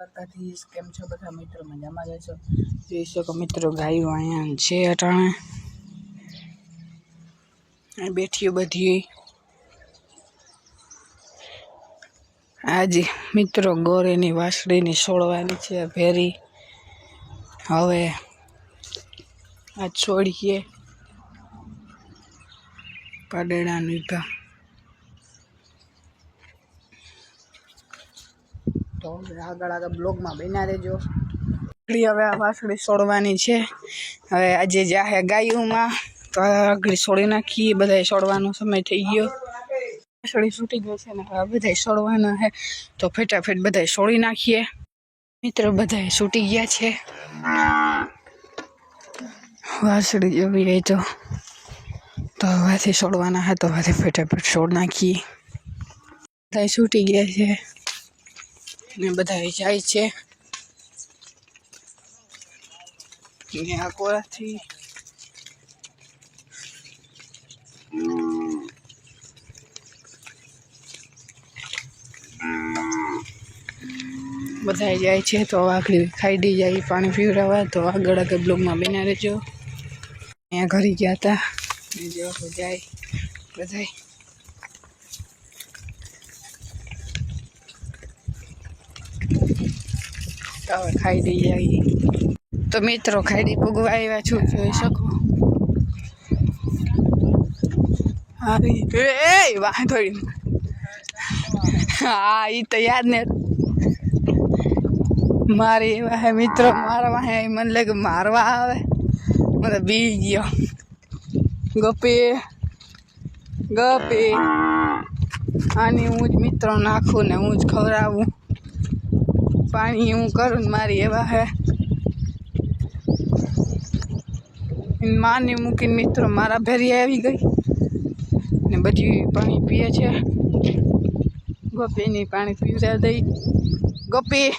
દ્વારકાથી કેમ છો બધા મિત્રો? મજામાં જશો જોઈ શકો મિત્રો ગાયો અહીંયા છે અટાણે. બેઠીઓ બધી. આજે મિત્રો ગોરેની વાસળીની છોડવાની છે ભેરી. હવે આ છોડીએ. પાડેડાનું ઘા તો આગળ આગળ બ્લોગમાં બન્યા રહેજો. આગળ હવે આ વાસળી છોડવાની છે. હવે આજે જાહે ગાયુંમાં, તો આગળ છોડી નાખીએ, બધાય છોડવાનો સમય થઈ ગયો. વાસળી છૂટી ગયો છે ને હવે બધાય છોડવાના છે તો ફટાફટ બધાય છોડી નાખીએ. મિત્રો બધાય છૂટી ગયા છે. વાસળી હોય તો તો હવેથી છોડવાના છે તો હવે ફટાફટ છોડ નાખીએ. બધા છૂટી ગયા છે. ને બધા જાય છે. ને આ કોરાથી. બધા જાય છે તો આગળ ખાઈ દી જાય, પાણી પીવડાવવા. તો આગળ આગળ બ્લોગમાં બના રહેજો. અહીંયા ઘરે ગયા હતા જો જાય બધાય. હવે ખાઈ દઈ આવી તો મિત્રો, ખાઈ પૂગવા આવ્યા છું, જોઈ શકો. એ થોડી હા એ તો યાદ ને. મારે એવા હે મિત્રો, મારા વાહે મને લાગે મારવા આવે. મને બી ગયો. ગપી. ગપી. આની હું જ મિત્રો નાખું ને હું જ ખવડાવું. પાણી હું કરું મારી એવા હે. માને મૂકીને મિત્રો મારા ભેરી આવી ગઈ. ને બધી પાણી પીએ છે. ગોપીની પાણી પીવડા દઈ. ગોપી!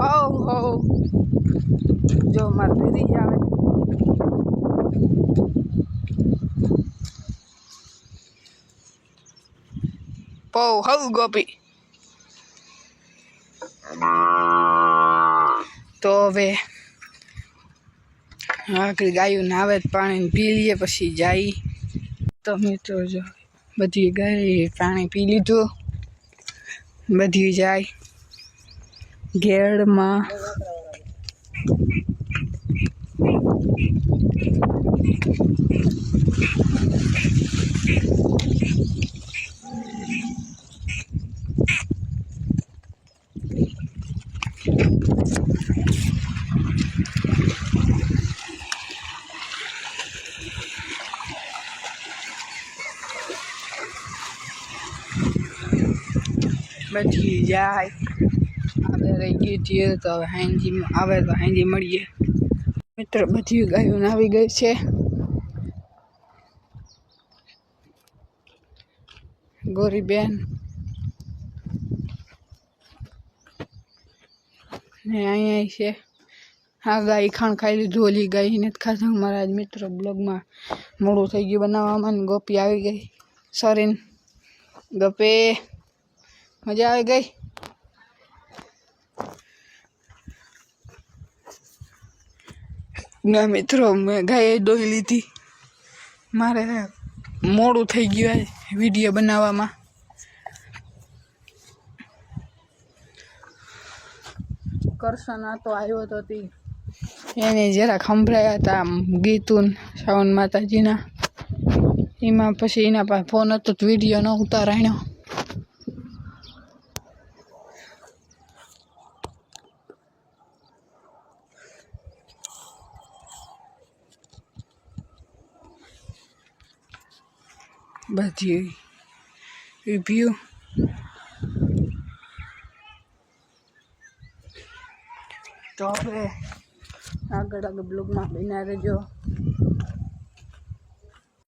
હો હો જો મારે ભેરી આવે. પો, હવ ગોપી. તો હવે આખરી ગાયું નાવે પાણી પી લઈએ, પછી જાય. તો મિત્રો જો, બધી ગાય પાણી પી લીધું. બધી જાય. ઘેડમાં બધી જાય આપણે રહી ગઈ છીએ તો હવે હાંજી આવે તો હાંજી મળીએ. મિત્ર, બધી ગાયો આવી ગઈ છે. ગોરીબેન. ને અહીંયા છે. આ ગાય ખાણ ખાઈ લીધું, ઓલી ગાય નથી ખાધું મારા આજ મિત્રો બ્લોગમાં. મોડું થઈ ગયું બનાવવામાં ગોપી આવી ગઈ. સરીન ગપે. મજા આવી ગઈ? ના મિત્રો, મેં ગાય દોઈ લીધી. મારે મોડું થઈ ગયું વીડિયો બનાવવામાં. કરશન તો આવ્યો હતો તે. એને જરાક સંભળાયા હતા ગીતું શ્રાવણ માતાજીના. એમાં પછી એના પાસે ફોન હતો તો વીડિયો ન ઉતારાયો બધી રિવ્યુ તો હવે આગળ આગળ બ્લોગમાં બન્યા રહેજો.